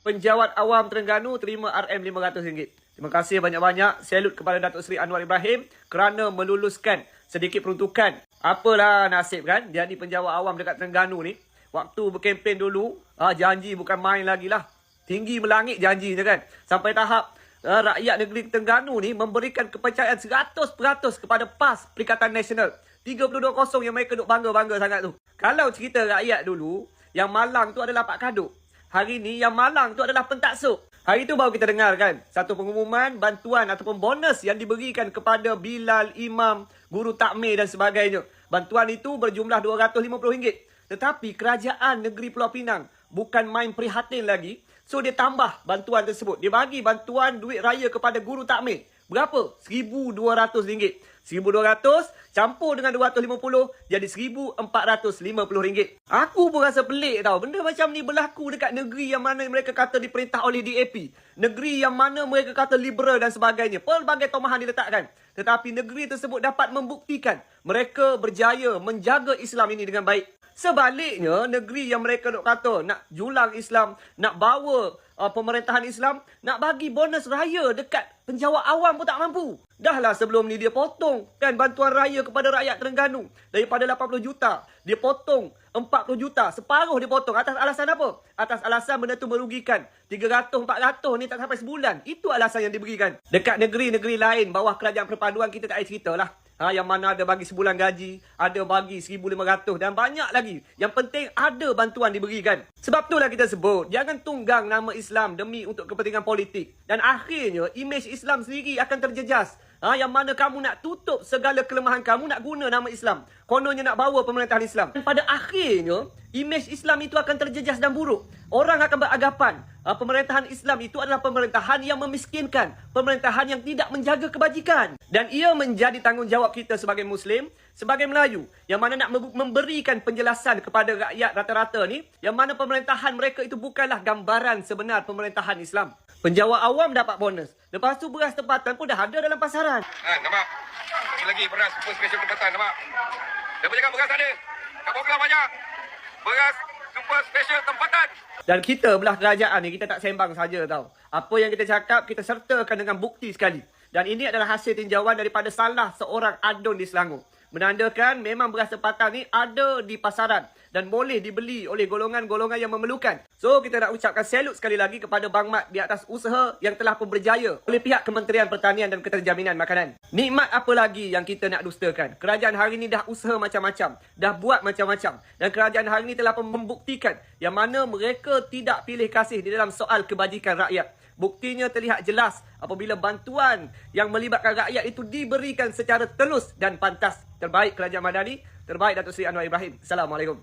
Penjawat awam Terengganu terima RM500. Terima kasih banyak-banyak. Salut kepada Datuk Seri Anwar Ibrahim kerana meluluskan sedikit peruntukan. Apalah nasib kan. Jadi penjawat awam dekat Terengganu ni. Waktu berkempen dulu, ah, janji bukan main lagi lah. Tinggi melangit janjinya kan. Sampai tahap ah, rakyat negeri Terengganu ni memberikan kepercayaan 100% kepada PAS Perikatan Nasional. 32-0 yang mereka duk bangga-bangga sangat tu. Kalau cerita rakyat dulu, yang malang tu adalah Pak Kaduk. Hari ni yang malang tu adalah pentaksuk. Hari tu baru kita dengar kan, satu pengumuman bantuan ataupun bonus yang diberikan kepada Bilal, Imam, Guru Takmir dan sebagainya. Bantuan itu berjumlah RM250. Tetapi kerajaan negeri Pulau Pinang bukan main prihatin lagi. So dia tambah bantuan tersebut. Dia bagi bantuan duit raya kepada Guru Takmir. Berapa? RM1,200. RM1,200 campur dengan RM250 jadi RM1,450. Aku pun rasa pelik tau. Benda macam ni berlaku dekat negeri yang mana mereka kata diperintah oleh DAP. Negeri yang mana mereka kata liberal dan sebagainya. Pelbagai tomahan diletakkan. Tetapi negeri tersebut dapat membuktikan mereka berjaya menjaga Islam ini dengan baik. Sebaliknya, negeri yang mereka duk kata nak julang Islam, nak bawa uh, pemerintahan Islam, nak bagi bonus raya dekat penjawat awam pun tak mampu. Dahlah sebelum ni dia potong kan bantuan raya kepada rakyat Terengganu. Daripada 80 juta, dia potong 40 juta. Separuh dia potong. Atas alasan apa? Atas alasan benda tu merugikan. 300, 400 ni tak sampai sebulan. Itu alasan yang diberikan. Dekat negeri-negeri lain, bawah kerajaan perpaduan, kita tak payah cerita lah. Ha, yang mana ada bagi sebulan gaji, ada bagi 1,500 dan banyak lagi. Yang penting ada bantuan diberikan. Sebab itulah kita sebut, jangan tunggang nama Islam demi untuk kepentingan politik. Dan akhirnya, imej Islam sendiri akan terjejas. Ha, yang mana kamu nak tutup segala kelemahan kamu nak guna nama Islam. Kononnya nak bawa pemerintahan Islam. Dan pada akhirnya, imej Islam itu akan terjejas dan buruk. Orang akan beragapan ha, pemerintahan Islam itu adalah pemerintahan yang memiskinkan. Pemerintahan yang tidak menjaga kebajikan. Dan ia menjadi tanggungjawab kita sebagai Muslim, sebagai Melayu. Yang mana nak memberikan penjelasan kepada rakyat rata-rata ni. Yang mana pemerintahan mereka itu bukanlah gambaran sebenar pemerintahan Islam. Penjawat awam dapat bonus. Lepas tu beras tempatan pun dah ada dalam pasaran. Ha, nampak? Ini lagi beras super special tempatan, nampak? Boleh kan beras ada? Kat bawah banyak. Beras super special tempatan. Dan kita belah kerajaan ni, kita tak sembang saja tau. Apa yang kita cakap, kita sertakan dengan bukti sekali. Dan ini adalah hasil tinjauan daripada salah seorang adun di Selangor. Menandakan memang beras tempatan ni ada di pasaran dan boleh dibeli oleh golongan-golongan yang memerlukan. So, kita nak ucapkan salut sekali lagi kepada Bang Mat di atas usaha yang telah pun berjaya oleh pihak Kementerian Pertanian dan Keterjaminan Makanan. Nikmat apa lagi yang kita nak dustakan? Kerajaan hari ini dah usaha macam-macam, dah buat macam-macam. Dan kerajaan hari ini telah pun membuktikan yang mana mereka tidak pilih kasih di dalam soal kebajikan rakyat. Buktinya terlihat jelas apabila bantuan yang melibatkan rakyat itu diberikan secara telus dan pantas. Terbaik Kerajaan Madani, terbaik Datuk Seri Anwar Ibrahim. Assalamualaikum.